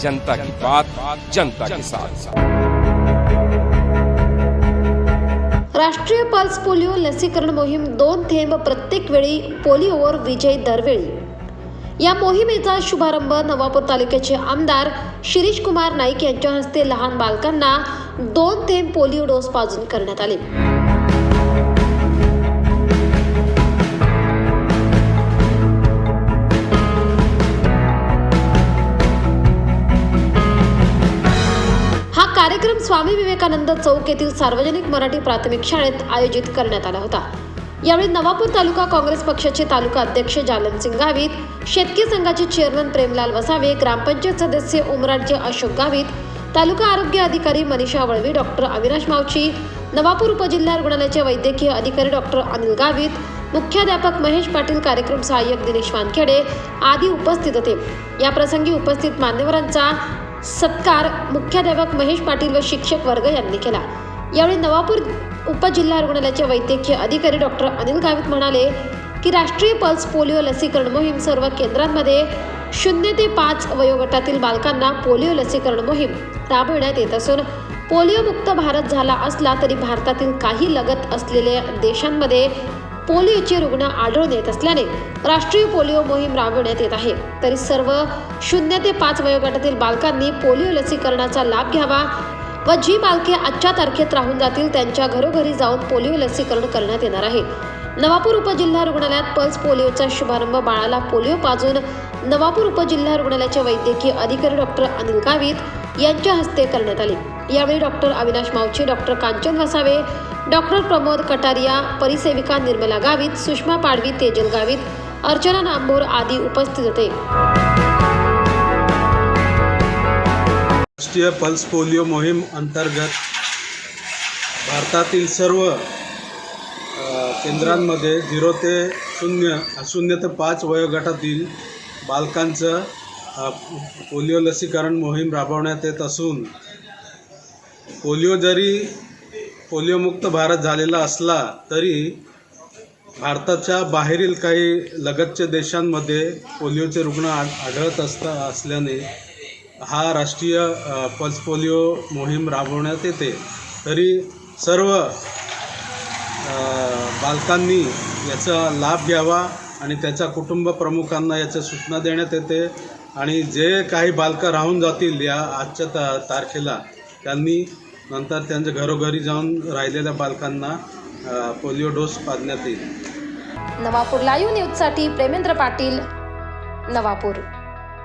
जनता की बात जनता के साथ। राष्ट्रीय पल्स पोलिओ लसीकरण मोहीम दोन थेंब प्रत्येक वेळी पोलिओवर विजय दरवेळी. या मोहिमेचा शुभारंभ नवापूर तालुक्याचे आमदार शिरीष कुमार नाईक यांच्या हस्ते लहान बालकांना दोन थेंब पोलिओ डोस पाजून करण्यात आले. कार्यक्रम स्वामी विवेकानंद चौक येथील सार्वजनिक मराठी प्राथमिक शाळेत आयोजित करण्यात आला होता. यावेळी नवापूर तालुका काँग्रेस पक्षाचे तालुका अध्यक्ष जालनसिंग गावित शेतकी संघाचे चेअरमन प्रेमलाल वसावे ग्रामपंचायत सदस्य उमराटचे अशोक गावित तालुका आरोग्य अधिकारी मनीषा वळवी डॉक्टर अविनाश मावची नवापूर उपजिल्हा रुग्णालयाचे वैद्यकीय अधिकारी डॉक्टर अनिल गावित मुख्याध्यापक महेश पाटील कार्यक्रम सहाय्यक दिनेश वानखेडे आदी उपस्थित होते. या प्रसंगी उपस्थित मान्यवरांचा सत्कार मुख्याध्यापक महेश पाटील व शिक्षक वर्ग यांनी केला. यावेळी नवापूर उपजिल्हा रुग्णालयाचे वैद्यकीय अधिकारी डॉक्टर अनिल गावित म्हणाले की राष्ट्रीय पल्स पोलिओ लसीकरण मोहीम सर्व केंद्रांमध्ये शून्य ते पाच वयोगटातील बालकांना पोलिओ लसीकरण मोहीम राबविण्यात येत असून पोलिओ मुक्त भारत झाला असला तरी भारतातील काही लगत असलेल्या देशांमध्ये पोलिओचे रुग्ण आढळून येत असल्याने राष्ट्रीय पोलिओ मोहीम राबविण्यात येत आहे. तरी सर्व शून्य ते पाच वयोगटातील बालकांनी पोलिओ लसीकरणाचा लाभ घ्यावा व जी बालके आजच्या तारखेत राहून जातील त्यांच्या घरोघरी जाऊन पोलिओ लसीकरण करण्यात येणार आहे. नवापूर उपजिल्हा रुग्णालयात पल्स पोलिओचा शुभारंभ बाळाला पोलिओ पाजून नवापूर उपजिल्हा रुग्णालयाचे वैद्यकीय अधिकारी डॉक्टर अनिल गावित यांच्या हस्ते करण्यात आले. यावेळी doctor Avinash Mavchi doctor Kanchan Vasave doctor Pramod Kataria परिसेविका Nirmala Gavit Sushma Padvi Tejal Gavit Archana Nambor आदी उपस्थित होते. राष्ट्रीय पल्स पोलिओ मोहीम अंतर्गत भारतातील सर्व केंद्रांमध्ये झिरो ते शून्य शून्य ते पाच वयोगटातील बालकांचं पोलिओ लसीकरण मोहीम राबवण्यात येत असून पोलिओ जरी पोलिओमुक्त भारत झालेला असला तरी भारताच्या बाहेरील काही लगतच्या देशांमध्ये पोलिओचे रुग्ण आढळत असता असल्याने हा राष्ट्रीय पल्स पोलिओ मोहीम राबवण्यात येते. तरी सर्व बालकांनी याचा लाभ घ्यावा आणि त्याच्या कुटुंब प्रमुखांना याच्या सूचना देण्यात येते. आणि जे काही बालकं राहून जातील या आजच्या ता तारखेला त्यांनी नंतर त्यांच्या घरोघरी जाऊन राहिलेल्या बालकांना पोलिओ डोस पाजण्यात येईल. नवापूर लाईव्ह न्यूजसाठी प्रेमेंद्र पाटील नवापूर.